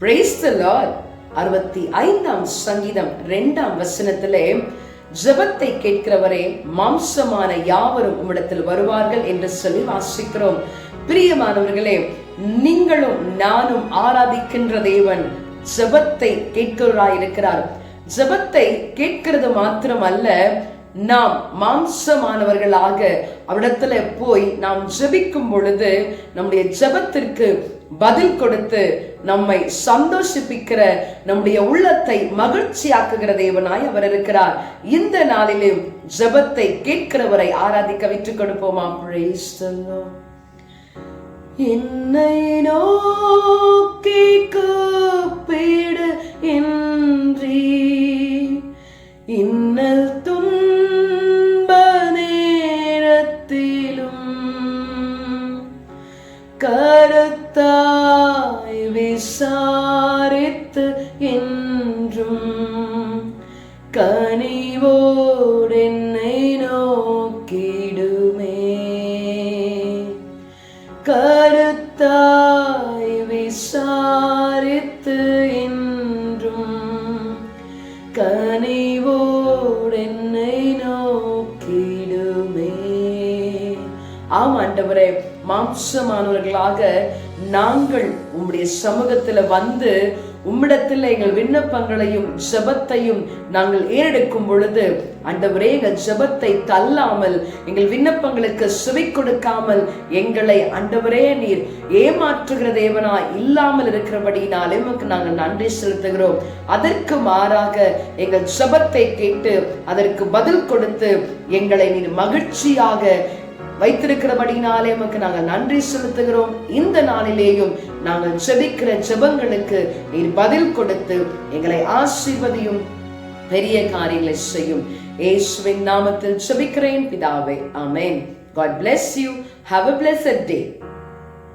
Praise த Lord அறுபத்தி ஐந்தாம் சங்கீதம் ரெண்டாம் வசனத்திலே ஜெபத்தை கேட்கிறவரே மாம்சமான யாவரும் உம்மிடத்தில் வருவார்கள் என்று சொல்லி வாசிக்கிறோம். பிரியமானவர்களே நீங்களும் நானும் ஆராதிக்கின்ற தேவன் ஜெபத்தை கேட்கிறவராய் இருக்கிறார் ஜெபத்தை கேட்கிறது மாத்திரம் அல்ல நாம் மாம்சமானவர்களாக அவரிடத்துல போய் நாம் ஜெபிக்கும் பொழுது நம்முடைய ஜெபத்திற்கு பதில் கொடுத்து நம்மை சந்தோஷிப்பிக்கிற நம்முடைய உள்ளத்தை மகிழ்ச்சியாக்குகிற தேவனாய் அவர் இருக்கிறார். இந்த நாளிலும் ஜெபத்தை கேட்கிறவரை ஆராதிக்க விட்டுக் கொடுப்போமா என்னை நோக்கி கூப்பிடு இன்றி இன்னல் துன்ப நேரத்திலும் கா என்றும் கனிவோடு என்னை நோக்கிடுமே. கருத்தாய் விசாரித்து என்றும் கனிவோடு என்னை நோக்கிடுமே ஆம் ஆண்டவரே மாம்சமானவர்களாக நாங்கள் உம்முடைய சமூகத்துல வந்து உம்மிடத்தில் எங்கள் விண்ணப்பங்களையும் ஜபத்தையும் நாங்கள் ஏறெடுக்கும் பொழுது அண்டவரே எங்கள் ஜெபத்தை தள்ளாமல் எங்கள் விண்ணப்பங்களுக்கு சுவை கொடுக்காமல் எங்களை அண்டவரே நீர் ஏமாற்றுகிற தேவனா இல்லாமல் இருக்கிறபடியினால் உமக்கு நாங்கள் நன்றி செலுத்துகிறோம். அதற்கு மாறாக எங்கள் ஜபத்தை கேட்டு அதற்கு பதில் கொடுத்து எங்களை நீர் மகிழ்ச்சியாக வைத்திருக்கிறபடினாலே உமக்கு நாங்கள் நன்றி செலுத்துகிறோம். இந்த நாளிலேயும் நாங்கள் செபிக்கிற செபங்களுக்கு நீர் பதில் கொடுத்து எங்களை ஆசீர்வதியும் பெரிய காரியங்களை செய்யும். ஏசுவின் நாமத்தில் செபிக்கிறேன் பிதாவே ஆமென். God bless you have a blessed day